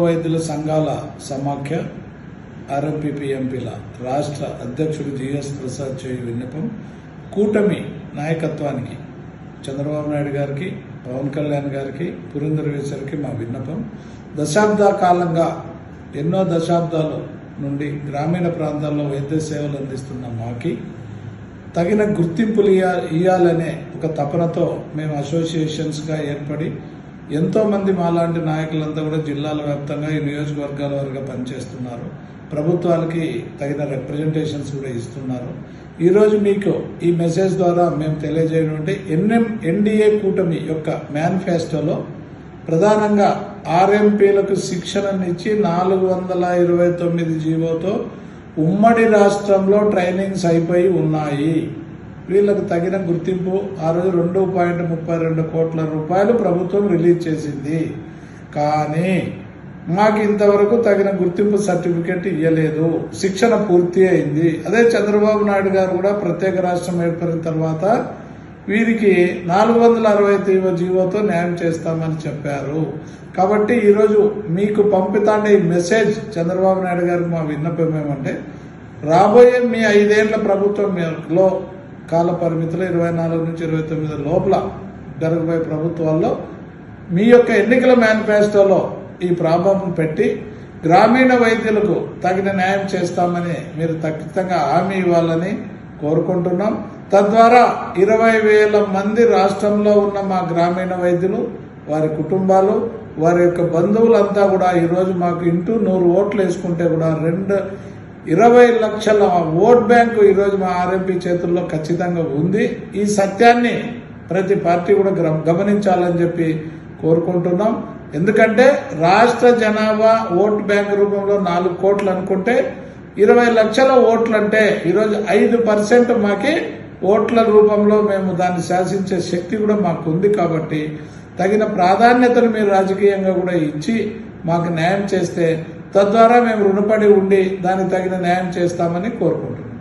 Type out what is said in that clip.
వైద్యుల సంఘాల సమాఖ్య ఆర్ఎంపీపీ ఎంపీల రాష్ట్ర అధ్యక్షుడు జిఎస్ ప్రసాద్ చేయు విన్నపం కూటమి నాయకత్వానికి చంద్రబాబు నాయుడు గారికి పవన్ కళ్యాణ్ గారికి పురంధరేశ్వరికి మా విన్నపం. దశాబ్ద కాలంగా ఎన్నో దశాబ్దాల నుండి గ్రామీణ ప్రాంతాల్లో వైద్య సేవలు అందిస్తున్న మాకి తగిన గుర్తింపులు ఇయ్యాలనే ఒక తపనతో మేము అసోసియేషన్స్గా ఏర్పడి ఎంతోమంది మాలాంటి నాయకులంతా కూడా జిల్లాల వ్యాప్తంగా ఈ నియోజకవర్గాల వారుగా పనిచేస్తున్నారు. ప్రభుత్వాలకి తగిన రిప్రజెంటేషన్స్ కూడా ఇస్తున్నారు. ఈరోజు మీకు ఈ మెసేజ్ ద్వారా మేము తెలియజేయడం అంటే ఎన్ఎం ఎన్డీఏ కూటమి యొక్క మేనిఫెస్టోలో ప్రధానంగా ఆర్ఎంపీలకు శిక్షణనిచ్చి నాలుగు వందల ఇరవై తొమ్మిది జీవోతో ఉమ్మడి రాష్ట్రంలో ట్రైనింగ్స్ అయిపోయి ఉన్నాయి. వీళ్ళకు తగిన గుర్తింపు ఆ రోజు రెండు పాయింట్ ముప్పై రెండు కోట్ల రూపాయలు ప్రభుత్వం రిలీజ్ చేసింది. కానీ మాకు ఇంతవరకు తగిన గుర్తింపు సర్టిఫికెట్ ఇవ్వలేదు శిక్షణ పూర్తి అయింది. అదే చంద్రబాబు నాయుడు గారు కూడా ప్రత్యేక రాష్ట్రం ఏర్పడిన తర్వాత వీరికి నాలుగు వందల అరవై తీవ జీవోతో న్యాయం చేస్తామని చెప్పారు. కాబట్టి ఈరోజు మీకు పంపుతాండే ఈ మెసేజ్ చంద్రబాబు నాయుడు గారికి మా విన్నపం ఏమంటే రాబోయే మీ ఐదేళ్ళ ప్రభుత్వంలో కాల పరిమితులు ఇరవై నాలుగు నుంచి ఇరవై తొమ్మిది లోపల జరగబోయే ప్రభుత్వాల్లో మీ యొక్క ఎన్నికల మేనిఫెస్టోలో ఈ ప్రాబ్లం పెట్టి గ్రామీణ వైద్యులకు తగిన న్యాయం చేస్తామని మీరు ఖచ్చితంగా హామీ ఇవ్వాలని కోరుకుంటున్నాం. తద్వారా ఇరవై వేల మంది రాష్ట్రంలో ఉన్న మా గ్రామీణ వైద్యులు వారి కుటుంబాలు వారి యొక్క బంధువులంతా కూడా ఈరోజు మాకు ఇంటూ నూరు ఓట్లు వేసుకుంటే కూడా రెండు ఇరవై లక్షల ఓట్ బ్యాంకు ఈరోజు మా ఆర్ఎంపీ చేతుల్లో ఖచ్చితంగా ఉంది. ఈ సత్యాన్ని ప్రతి పార్టీ కూడా గమనించాలని చెప్పి కోరుకుంటున్నాం. ఎందుకంటే రాష్ట్ర జనాభా ఓట్ బ్యాంక్ రూపంలో నాలుగు కోట్లు అనుకుంటే ఇరవై లక్షల ఓట్లు అంటే ఈరోజు ఐదు పర్సెంట్ మాకి ఓట్ల రూపంలో మేము దాన్ని శాసించే శక్తి కూడా మాకు ఉంది కాబట్టి తగిన ప్రాధాన్యతను మీరు రాజకీయంగా కూడా ఇచ్చి మాకు న్యాయం చేస్తే తద్వారా మేము రుణపడి ఉండి దానికి తగిన న్యాయం చేస్తామని కోరుకుంటున్నాం.